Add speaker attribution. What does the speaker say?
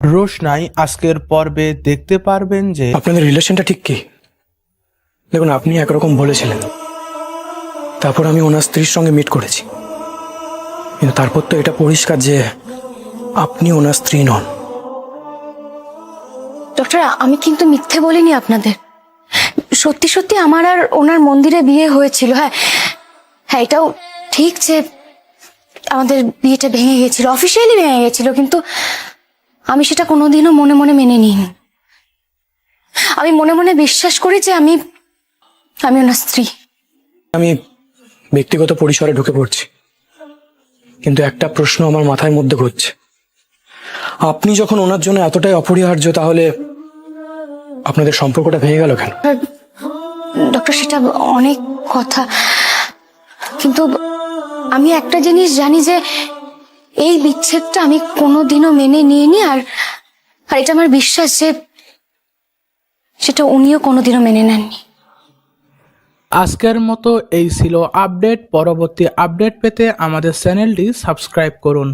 Speaker 1: রোশনাই আজকের পর্বে দেখতে পারবেন যে
Speaker 2: আপনাদের রিলেশনটা ঠিক কি? দেখুন আপনি একরকম বলেছিলেন। তারপর আমি ওনার স্ত্রীর সঙ্গে মিট করেছি। কিন্তু তারপর তো এটা পরিষ্কার যে আপনি ওনার স্ত্রী নন।
Speaker 3: ডক্টর আমি কিন্তু মিথ্যে বলিনি আপনাদের। সত্যি সত্যি আমার আর ওনার মন্দিরে বিয়ে হয়েছিল হ্যাঁ। হ্যাঁ এটাও ঠিক যে আমাদের বিয়েটা ভেঙে গেছিল অফিসিয়ালি ভেঙে গেছিল কিন্তু আমি সেটা কোনোদিনও মনে মনে মেনে নিইনি। আমি মনে মনে বিশ্বাস করি যে আমি আমি ওনার স্ত্রী।
Speaker 2: আমি ব্যক্তিগত পরিসরে ঢুকে পড়ছি। কিন্তু একটা প্রশ্ন আমার মাথায় মধ্যে ঘুরছে। আপনি যখন ওনার জন্য এতটাই অপরিহার্য তাহলে আপনাদের সম্পর্কটা ভেঙে গেল কেন?
Speaker 3: ডক্টর সেটা অনেক কথা। কিন্তু আমি একটা জিনিস জানি যে এই বিচ্ছেদটা আমি কোনোদিনও মেনে নিইনি আর আর এটা আমার বিশ্বাস যে সেটা উনিও কোনোদিনও মেনে নেননি।
Speaker 1: আজকের মতো এই ছিল আপডেট। পরবর্তী আপডেট পেতে আমাদের চ্যানেলটি সাবস্ক্রাইব করুন।